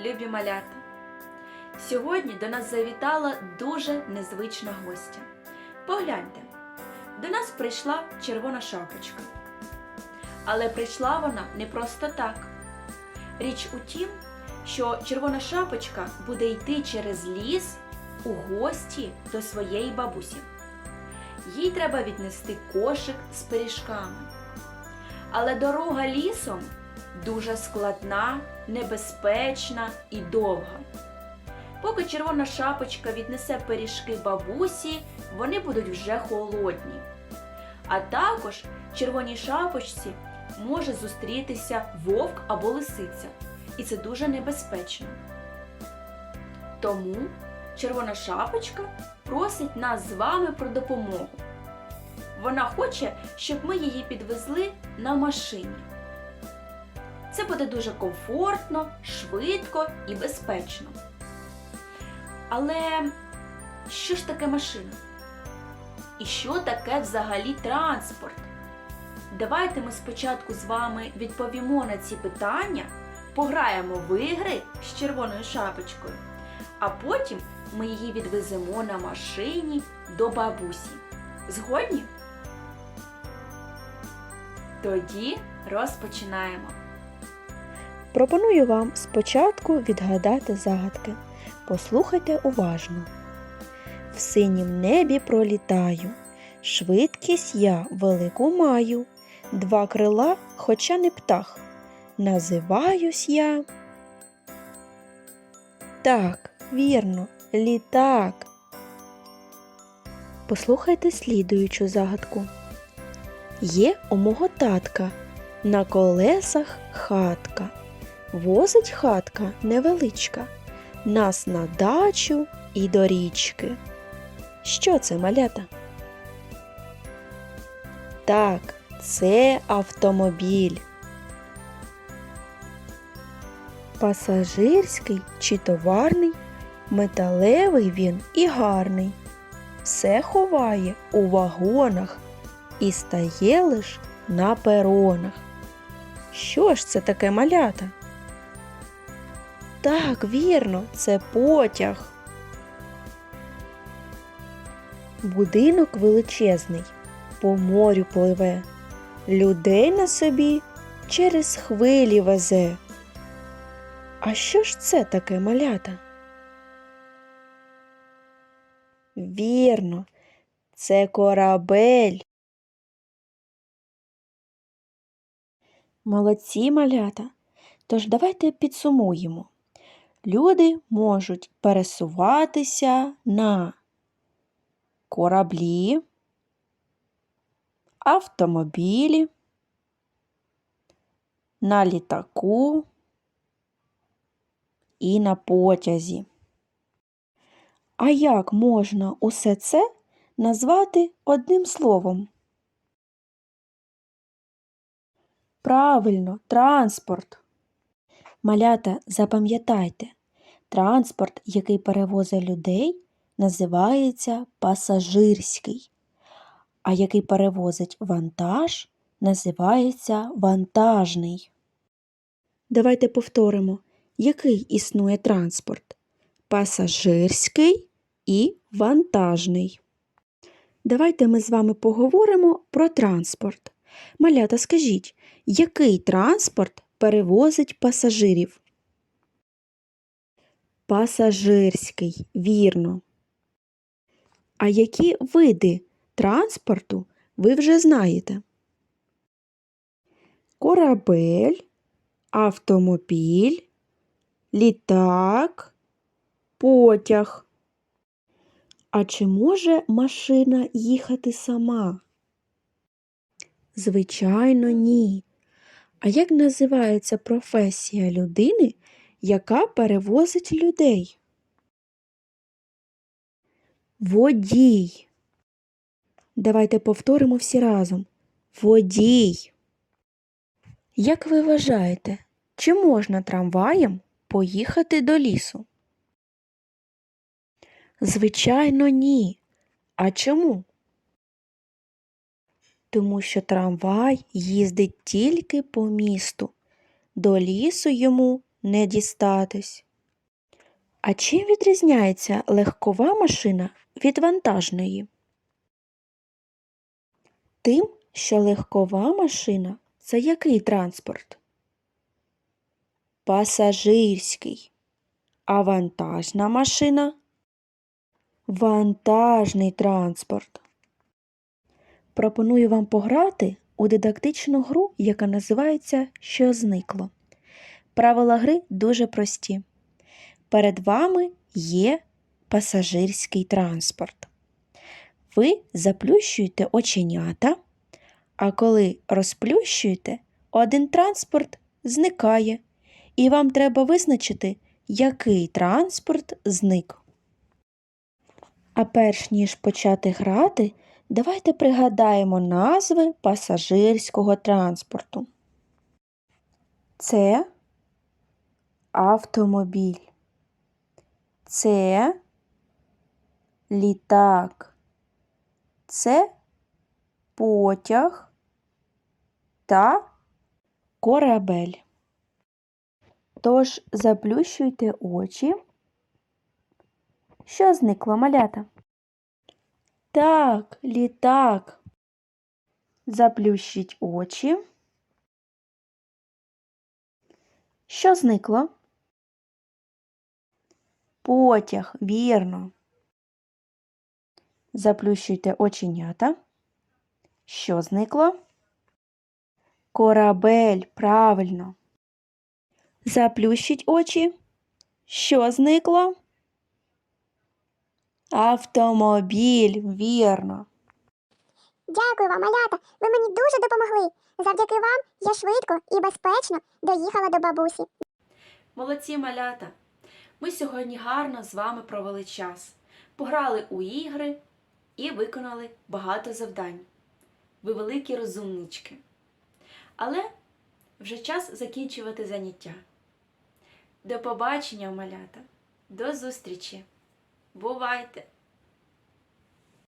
любі малята! Сьогодні до нас завітала дуже незвична гостя. Погляньте, до нас прийшла червона шапочка. Але прийшла вона не просто так. Річ у тім, що червона шапочка буде йти через ліс у гості до своєї бабусі. Їй треба віднести кошик з пиріжками. Але дорога лісом дуже складна, небезпечна і довга. Поки червона шапочка віднесе пиріжки бабусі, вони будуть вже холодні. А також червоній шапочці може зустрітися вовк або лисиця, і це дуже небезпечно. Тому червона шапочка просить нас з вами про допомогу. Вона хоче, щоб ми її підвезли на машині. Це буде дуже комфортно, швидко і безпечно. Але що ж таке машина? І що таке взагалі транспорт? Давайте ми спочатку з вами відповімо на ці питання, пограємо в ігри з червоною шапочкою, а потім ми її відвеземо на машині до бабусі. Згодні? Тоді розпочинаємо. Пропоную вам спочатку відгадати загадки. Послухайте уважно. В синім небі пролітаю, швидкість я велику маю, два крила, хоча не птах. Називаюсь я. Так, вірно, літак. Послухайте слідуючу загадку. Є у мого татка на колесах хатка. Возить хатка невеличка, нас на дачу і до річки. Що це малята? Так, це автомобіль. Пасажирський чи товарний, металевий він і гарний. Все ховає у вагонах і стає лиш на перонах. Що ж це таке малята? Так, вірно, це потяг. Будинок величезний, по морю пливе, людей на собі через хвилі везе. А що ж це таке малята? Вірно, це корабель. Молодці малята. Тож давайте підсумуємо. Люди можуть пересуватися на кораблі, автомобілі, на літаку і на потязі. А як можна усе це назвати одним словом? Правильно, транспорт. Малята, запам'ятайте, транспорт, який перевозить людей, називається пасажирський, а який перевозить вантаж, називається вантажний. Давайте повторимо, який існує транспорт пасажирський і вантажний. Давайте ми з вами поговоримо про транспорт. Малята, скажіть, який транспорт перевозить пасажирів? Пасажирський, вірно. А які види транспорту ви вже знаєте? Корабель, автомобіль, літак, потяг. А чи може машина їхати сама? Звичайно, ні. А як називається професія людини, яка перевозить людей? Водій. Давайте повторимо всі разом. Водій. Як ви вважаєте, чи можна трамваєм поїхати до лісу? Звичайно, ні. А чому? Тому що трамвай їздить тільки по місту. До лісу йому не дістатись. А чим відрізняється легкова машина від вантажної? Тим, що легкова машина це який транспорт? Пасажирський. А вантажна машина? Вантажний транспорт. Пропоную вам пограти у дидактичну гру, яка називається Що зникло. Правила гри дуже прості. Перед вами є пасажирський транспорт. Ви заплющуєте оченята, а коли розплющуєте, один транспорт зникає, і вам треба визначити, який транспорт зник. А перш ніж почати грати, давайте пригадаємо назви пасажирського транспорту. Це автомобіль. Це літак. Це потяг та корабель. Тож заплющуйте очі. Що зникло малята? Так, літак. Заплющіть очі. Що зникло? Потяг, вірно. Заплющуйте оченята. Що зникло? Корабель, правильно. Заплющіть очі. Що зникло? Автомобіль, вірно. Дякую вам, малята. Ви мені дуже допомогли. Завдяки вам я швидко і безпечно доїхала до бабусі. Молодці малята! Ми сьогодні гарно з вами провели час, пограли у ігри і виконали багато завдань. Ви великі розумнички. Але вже час закінчувати заняття. До побачення, малята! До зустрічі! Бувайте!